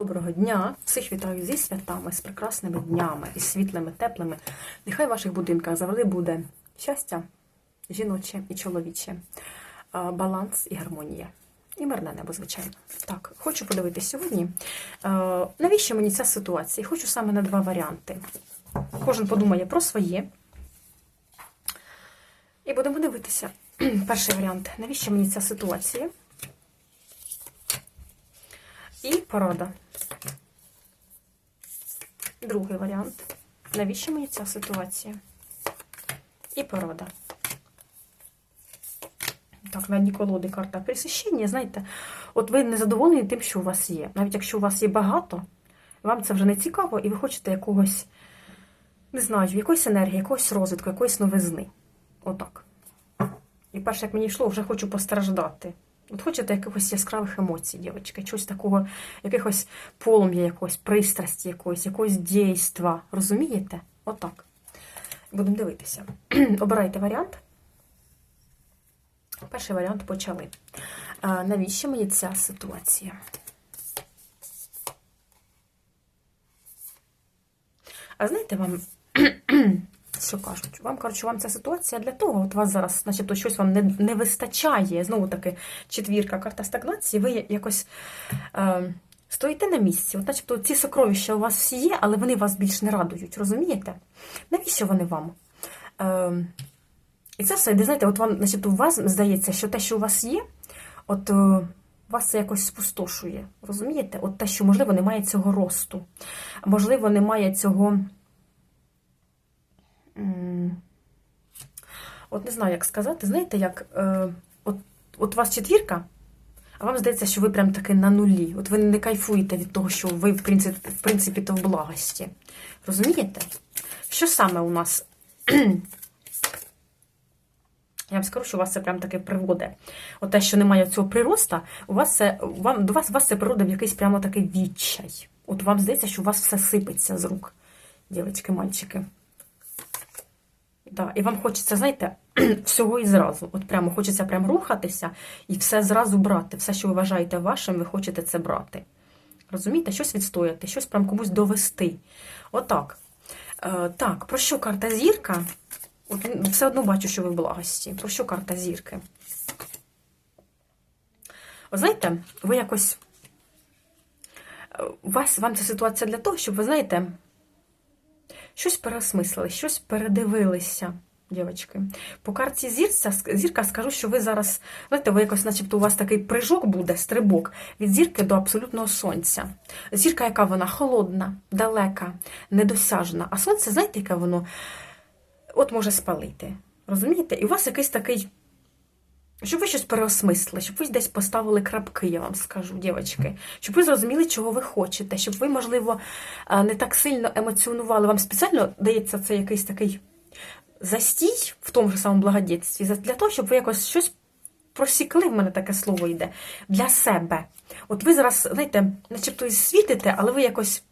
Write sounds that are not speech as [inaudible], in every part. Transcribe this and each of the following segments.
Доброго дня! Всіх вітаю зі святами, з прекрасними днями, із світлими, теплими. Нехай в ваших будинках завжди буде щастя, жіноче і чоловіче, баланс і гармонія. І мирне небо, звичайно. Так, хочу подивитися сьогодні. Навіщо мені ця ситуація? Хочу саме на два варіанти. Кожен подумає про своє. І будемо дивитися. [clears throat] Перший варіант. Навіщо мені ця ситуація? І порада. Другий варіант. Навіщо мені ця ситуація? І порада. Так, на дні колоди карта присвящення, знаєте, от ви не задоволені тим, що у вас є. Навіть якщо у вас є багато, вам це вже не цікаво, і ви хочете якогось, не знаю, якоїсь енергії, якогось розвитку, якоїсь новизни. Отак. І перше, як мені йшло, вже хочу постраждати. От хочете якихось яскравих емоцій, дівчатки, чогось такого, якихось полум'я, якогось, пристрасті якоїсь, якогось дійства. Розумієте? Отак. Будемо дивитися. [clears throat] Обирайте варіант. Перший варіант почали. Навіщо мені ця ситуація? А знаєте, вам [clears throat] що кажуть? Вам коротше, вам ця ситуація для того, от вас зараз, начебто, щось вам не, не вистачає. Знову таки, четвірка, карта стагнації, ви якось е, стоїте на місці. От, начебто, ці сокровища у вас всі є, але вони вас більш не радують, розумієте? Навіщо вони вам? Е, і це все, де знаєте, от вам, начебто, у вас здається, що те, що у вас є, от. Е, вас це якось спустошує, розумієте? От те, що, можливо, немає цього росту, можливо, немає цього. От не знаю, як сказати, знаєте, як е, от, от у вас четвірка, а вам здається, що ви прям таки на нулі. От ви не кайфуєте від того, що ви, в принципі, в принципі то в благості. Розумієте? Що саме у нас? [clears throat] Я вам скажу, що у вас це прям таки приводить. От те, що немає цього прироста, у вас це, вам, до вас, вас це природа в якийсь прямо такий відчай. От вам здається, що у вас все сипеться з рук, дівчатки, мальчики. Да, і вам хочеться, знаєте, [clears throat] всього і зразу. От прямо хочеться прям рухатися і все зразу брати. Все, що ви вважаєте вашим, ви хочете це брати. Розумієте, щось відстояти, щось прям комусь довести. Отак. Е, так, про що карта зірка? От все одно бачу, що ви в благості. Про що карта зірки? О, знаєте, ви якось. е, вас, вам ця ситуація для того, щоб ви, знаєте, щось переосмислили, щось передивилися, дівчатки. По карті зірця, зірка скажу, що ви зараз, знаєте, ви якось, начебто, у вас такий прижок буде, стрибок від зірки до абсолютного сонця. Зірка, яка вона холодна, далека, недосяжна. А сонце, знаєте, яке воно от може спалити. Розумієте? І у вас якийсь такий. Щоб ви щось переосмислили, щоб ви десь поставили крапки, я вам скажу, дівчатки. Щоб ви зрозуміли, чого ви хочете, щоб ви, можливо, не так сильно емоціонували. Вам спеціально дається це якийсь такий застій в тому ж самому благодетстві, для того, щоб ви якось щось просікли, в мене таке слово йде, для себе. От ви зараз, знаєте, начебто і світите, але ви якось.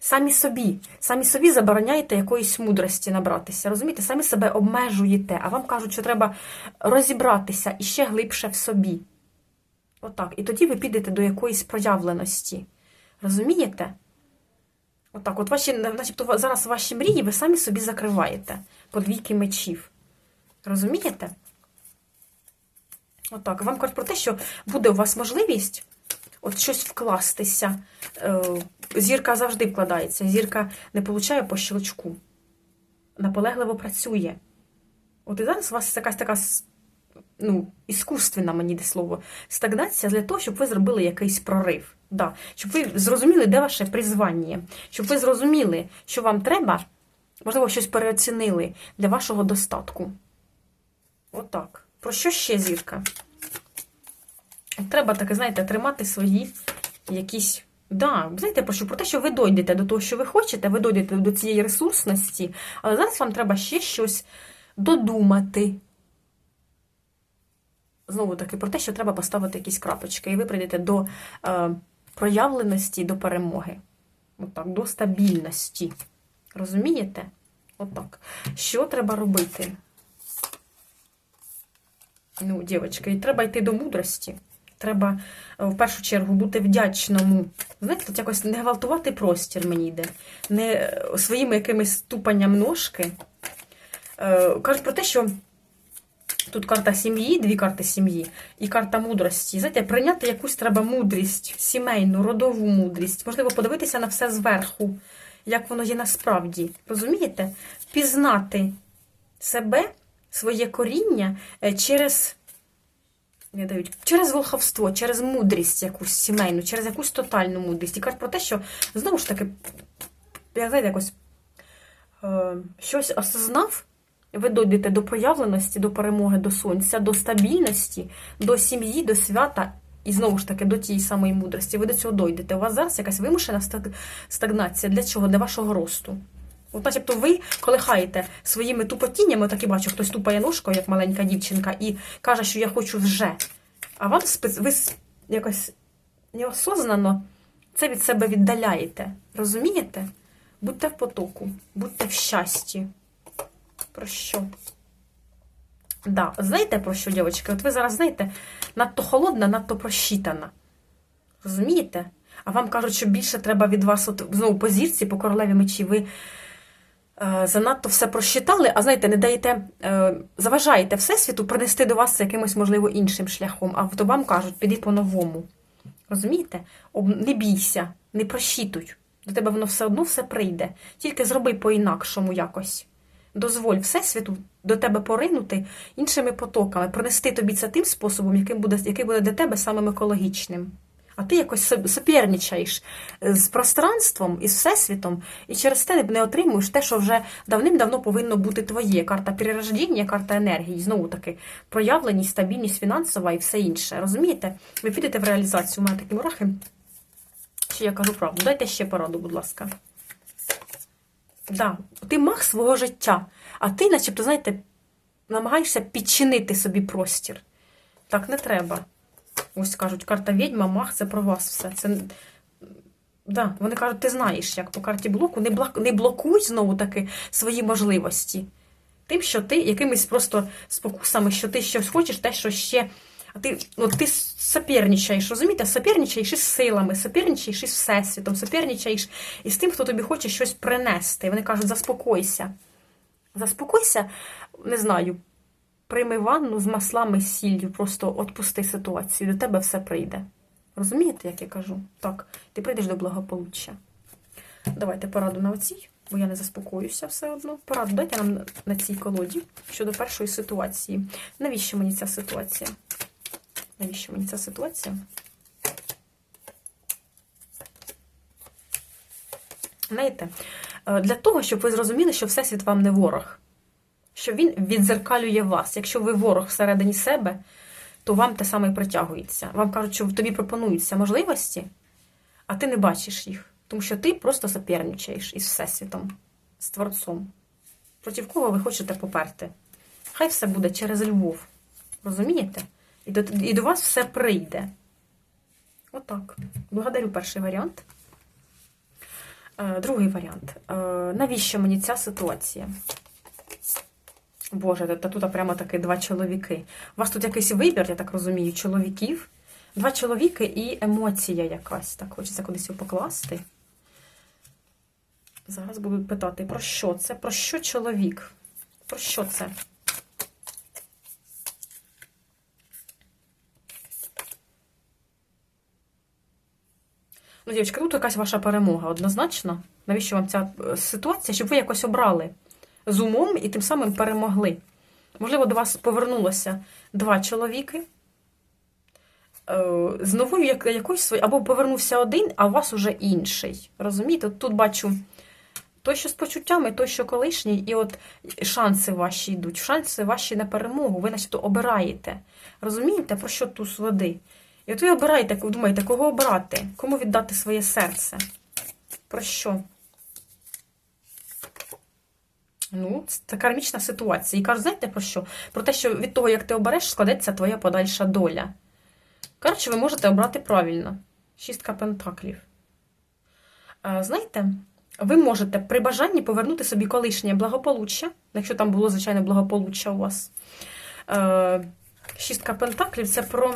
Самі собі, самі собі забороняєте якоїсь мудрості набратися. Розумієте, самі себе обмежуєте, а вам кажуть, що треба розібратися і ще глибше в собі. Отак. І тоді ви підете до якоїсь проявленості. Розумієте? Отак, от ваші, начебто зараз ваші мрії ви самі собі закриваєте по двійки мечів. Розумієте? Отак. Вам кажуть про те, що буде у вас можливість от щось вкластися. Е, Зірка завжди вкладається. Зірка не получає по щелчку. Наполегливо працює. От і зараз у вас якась така ну, іскусственна, мені де слово, стагнація для того, щоб ви зробили якийсь прорив. Да. Щоб ви зрозуміли, де ваше призвання. Щоб ви зрозуміли, що вам треба, можливо, щось переоцінили для вашого достатку. Отак. От Про що ще зірка? Треба таке, знаєте, тримати свої якісь. Да, знаєте, про що? Про те, що ви дойдете до того, що ви хочете, ви дойдете до цієї ресурсності, але зараз вам треба ще щось додумати. Знову таки, про те, що треба поставити якісь крапочки, і ви прийдете до е, проявленості, до перемоги. Отак, до стабільності. Розумієте? Отак. Що треба робити? Ну, дівчатки, треба йти до мудрості. Треба е, в першу чергу бути вдячному. Знаєте, тут якось не гвалтувати простір мені йде, не е, своїми якимись ступанням ножки. Е, Кажуть про те, що тут карта сім'ї, дві карти сім'ї і карта мудрості. Знаєте, прийняти якусь треба мудрість, сімейну, родову мудрість. Можливо, подивитися на все зверху, як воно є насправді. Розумієте? Пізнати себе, своє коріння через. Не дають через волховство, через мудрість якусь сімейну, через якусь тотальну мудрість. І кажуть про те, що знову ж таки, я знаєте, якось е, щось осознав, ви дойдете до проявленості, до перемоги, до сонця, до стабільності, до сім'ї, до свята. І знову ж таки до тієї самої мудрості. Ви до цього дойдете. У вас зараз якась вимушена стагнація. Для чого? Для вашого росту. От, начебто, ви колихаєте своїми тупотіннями, так і бачу, хтось тупає ножкою, як маленька дівчинка, і каже, що я хочу вже. А вам ви якось неосознано це від себе віддаляєте. Розумієте? Будьте в потоку, будьте в щасті. Про що? Да. Знаєте про що, дівчатки? От ви зараз знаєте, надто холодна, надто просчитана. Розумієте? А вам кажуть, що більше треба від вас, от, знову по зірці, по королеві мечі, ви занадто все просчитали, а знаєте, не даєте, е, заважаєте Всесвіту принести до вас це якимось, можливо, іншим шляхом. А то вам кажуть, піди по-новому. Розумієте? Не бійся, не просчитуй. До тебе воно все одно все прийде. Тільки зроби по-інакшому якось. Дозволь Всесвіту до тебе поринути іншими потоками, принести тобі це тим способом, яким буде, який буде для тебе самим екологічним. А ти якось соб- з пространством і з всесвітом, і через те не отримуєш те, що вже давним-давно повинно бути твоє. Карта перерождення, карта енергії, знову таки, проявленість, стабільність фінансова і все інше. Розумієте? Ви підете в реалізацію. У мене такі мурахи. Що я кажу правду. Дайте ще пораду, будь ласка. Да, ти маг свого життя, а ти, начебто, знаєте, намагаєшся підчинити собі простір. Так не треба. Ось кажуть, карта відьма, маг це про вас все. Це... Да, вони кажуть, ти знаєш, як по карті блоку, не, блок... не блокуй знову таки свої можливості. Тим, що ти якимись просто спокусами, що ти щось хочеш, те, що ще. А ти, от ти соперничаєш, розумієте? Соперничаєш із силами, соперничаєш із всесвітом, соперничаєш із тим, хто тобі хоче щось принести. Вони кажуть, заспокойся. Заспокойся, не знаю, прийми ванну з маслами, з сіллю, просто отпусти ситуацію, до тебе все прийде. Розумієте, як я кажу? Так, ти прийдеш до благополуччя. Давайте пораду на оцій, бо я не заспокоюся все одно. Пораду дайте нам на цій колоді щодо першої ситуації. Навіщо мені ця ситуація? Навіщо мені ця ситуація? Знаєте, е, для того, щоб ви зрозуміли, що Всесвіт вам не ворог, що він відзеркалює вас. Якщо ви ворог всередині себе, то вам те саме і притягується. Вам кажуть, що тобі пропонуються можливості, а ти не бачиш їх. Тому що ти просто соперничаєш із Всесвітом, з Творцом. Проти кого ви хочете поперти? Хай все буде через любов. Розумієте? І до, і до вас все прийде. Отак. Благодарю перший варіант. Е, Другий варіант. Е, Навіщо мені ця ситуація? Боже, та тут прямо таки два чоловіки. У вас тут якийсь вибір, я так розумію, чоловіків. Два чоловіки і емоція якась. Так, хочеться кудись його покласти. Зараз буду питати, про що це? Про що чоловік? Про що це? Ну, дівчатка, тут якась ваша перемога однозначно. Навіщо вам ця е, ситуація? Щоб ви якось обрали з умом і тим самим перемогли. Можливо, до вас повернулося два чоловіки. Е, З новою якоюсь своєю, або повернувся один, а у вас уже інший. Розумієте? Тут бачу той, що з почуттями, той, що колишній, і от шанси ваші йдуть. Шанси ваші на перемогу. Ви начебто обираєте. Розумієте, про що туз води? І от ви обираєте, думаєте, кого обрати? Кому віддати своє серце? Про що? Ну, це кармічна ситуація. І кажуть, знаєте про що? Про те, що від того, як ти обереш, складеться твоя подальша доля. Коротше, ви можете обрати правильно. Шістка пентаклів. Знаєте, ви можете при бажанні повернути собі колишнє благополуччя, якщо там було, звичайно, благополуччя у вас. Шістка пентаклів це про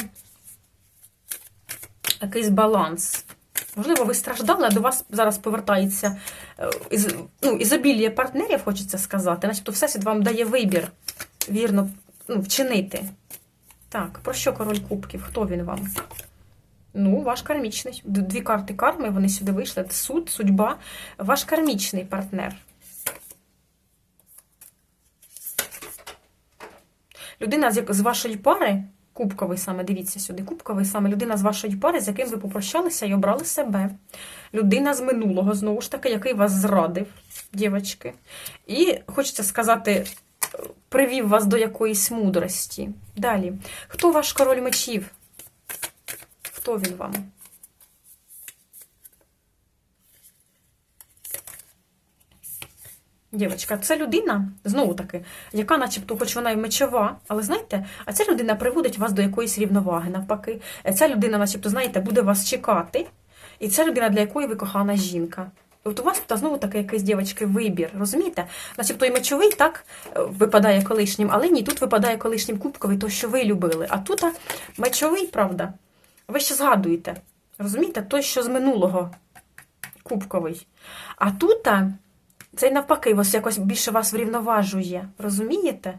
якийсь баланс. Можливо, ви страждали, а до вас зараз повертається е, із, ну, ізобілія партнерів, хочеться сказати. Начебто Всесвіт вам дає вибір вірно ну, вчинити. Так, про що король кубків? Хто він вам? Ну, ваш кармічний. Дві карти карми, вони сюди вийшли. Суд, судьба, ваш кармічний партнер. Людина з, вашої пари, кубковий саме, дивіться сюди, кубковий саме людина з вашої пари, з яким ви попрощалися і обрали себе. Людина з минулого, знову ж таки, який вас зрадив, дівчатки. І хочеться сказати, привів вас до якоїсь мудрості. Далі. Хто ваш король мечів? Хто він вам? Дівчатка, це людина, знову таки, яка, начебто, хоч вона і мечова, але знаєте, а ця людина приводить вас до якоїсь рівноваги, навпаки. Ця людина, начебто, знаєте, буде вас чекати, і ця людина, для якої ви кохана жінка. От у вас тут знову таки якийсь дівчатки вибір, розумієте? Начебто і мечовий так випадає колишнім, але ні, тут випадає колишнім кубковий, то, що ви любили. А тут мечовий, правда, ви ще згадуєте. Розумієте, той, що з минулого кубковий. А тут а, це навпаки, ось якось більше вас врівноважує. Розумієте?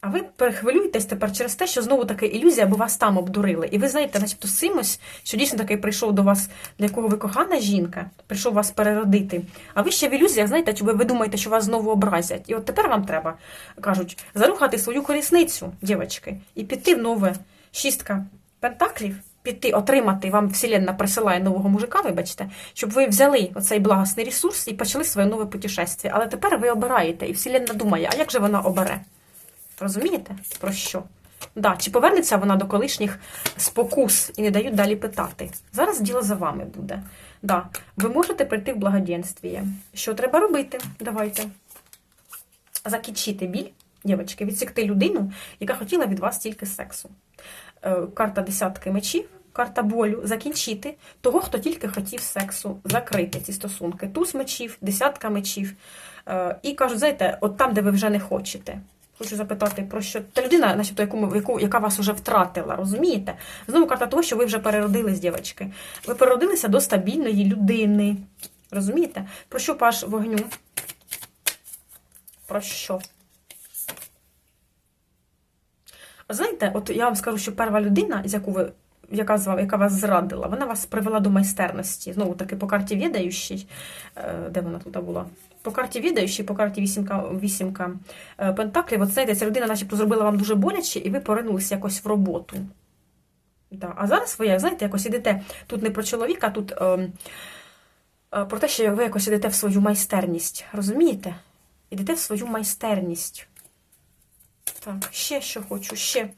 А ви перехвилюєтесь тепер через те, що знову таки ілюзія, бо вас там обдурили. І ви знаєте, начебто з що дійсно таки прийшов до вас, для якого ви кохана жінка, прийшов вас переродити. А ви ще в ілюзіях, знаєте, чи ви, ви думаєте, що вас знову образять. І от тепер вам треба, кажуть, зарухати свою колісницю, дівчатки, і піти в нове шістка пентаклів, піти, отримати, вам Вселенна присилає нового мужика, вибачте, щоб ви взяли оцей благосний ресурс і почали своє нове путешествие. Але тепер ви обираєте, і Вселенна думає, а як же вона обере? Розумієте? Про що? Да, Чи повернеться вона до колишніх спокус і не дають далі питати? Зараз діло за вами буде. Да, Ви можете прийти в благоденствіє. Що треба робити? Давайте. Закінчити біль, дівчатки, відсікти людину, яка хотіла від вас тільки сексу. Е, Карта десятки мечів, карта болю, закінчити того, хто тільки хотів сексу, закрити ці стосунки. Туз мечів, десятка мечів. Е, І кажуть, знаєте, от там, де ви вже не хочете. Хочу запитати про що та людина, начебто, яку, яку, яка вас вже втратила, розумієте? Знову карта того, що ви вже переродились, дівчатки. Ви переродилися до стабільної людини. Розумієте? Про що паш вогню? Про що? Знаєте, от я вам скажу, що перша людина, з яку ви, яка, з вами, яка вас зрадила, вона вас привела до майстерності. Знову таки, по карті відаючій, е, де вона тут була? По карті відаючій, по карті вісімка, вісімка е, пентаклів, от знаєте, ця людина начебто зробила вам дуже боляче, і ви поринулися якось в роботу. Да. А зараз ви, знаєте, якось ідете тут не про чоловіка, а тут е, е, про те, що ви якось ідете в свою майстерність. Розумієте? Ідете в свою майстерність. Так, ще що хочу, ще.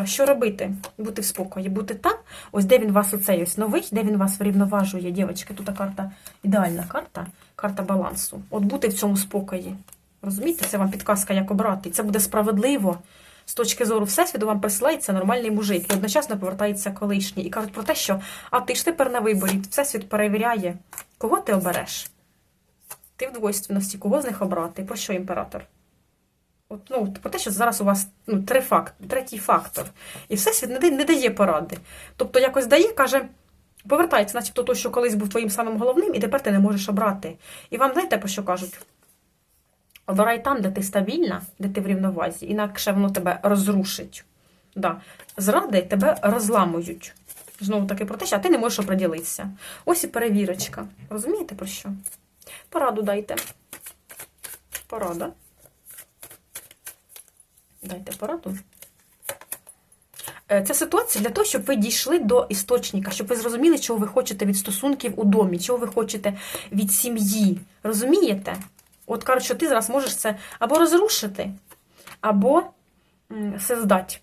Е, Що робити? Бути в спокої, бути там. Ось де він вас оцей ось новий, де він вас врівноважує, дівчатки. Тут карта, ідеальна карта, карта балансу. От бути в цьому спокої. Розумієте, це вам підказка, як обрати. Це буде справедливо. З точки зору Всесвіту вам присилається нормальний мужик, і одночасно повертається колишній. І кажуть про те, що а ти ж тепер на виборі, Всесвіт перевіряє, кого ти обереш. Ти в двойственності, кого з них обрати? Про що імператор? От, ну, про те, що зараз у вас ну, три факт, третій фактор. І всесвіт не, не дає поради. Тобто якось дає, каже, повертається, начебто той, що колись був твоїм самим головним, і тепер ти не можеш обрати. І вам знаєте, про що кажуть? Обирай там, де ти стабільна, де ти в рівновазі, інакше воно тебе розрушить. Да. Зради тебе розламують. Знову таки про те, що а ти не можеш оприділитися. Ось і перевірочка. Розумієте про що? Пораду дайте. Порада. Дайте пораду. Е, Ця ситуація для того, щоб ви дійшли до істочника, щоб ви зрозуміли, чого ви хочете від стосунків у домі, чого ви хочете від сім'ї. Розумієте? От кажуть, що ти зараз можеш це або розрушити, або м, создати.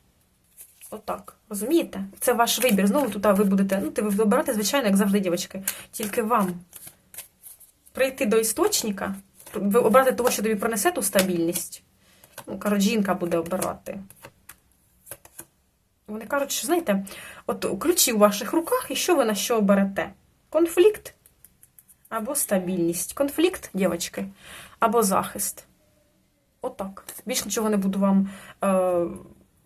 Отак. Розумієте? Це ваш вибір. Знову тут ви будете, ну, ти ви вибирати, звичайно, як завжди, дівчатки. Тільки вам прийти до істочника, обрати того, що тобі принесе ту стабільність. Ну, кажуть, жінка буде обирати. Вони кажуть, що, знаєте, от ключі у ваших руках, і що ви на що оберете? Конфлікт або стабільність. Конфлікт, дівчатки, або захист. Отак. Більш нічого не буду вам е,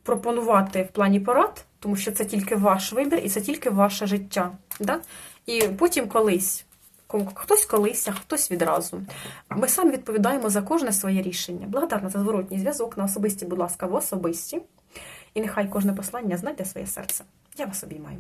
пропонувати в плані порад, тому що це тільки ваш вибір і це тільки ваше життя. Да? І потім колись, хтось колись, а хтось відразу. Ми самі відповідаємо за кожне своє рішення. Благодарна за зворотній зв'язок на особисті, будь ласка, в особисті. І нехай кожне послання знайде своє серце. Я вас обіймаю.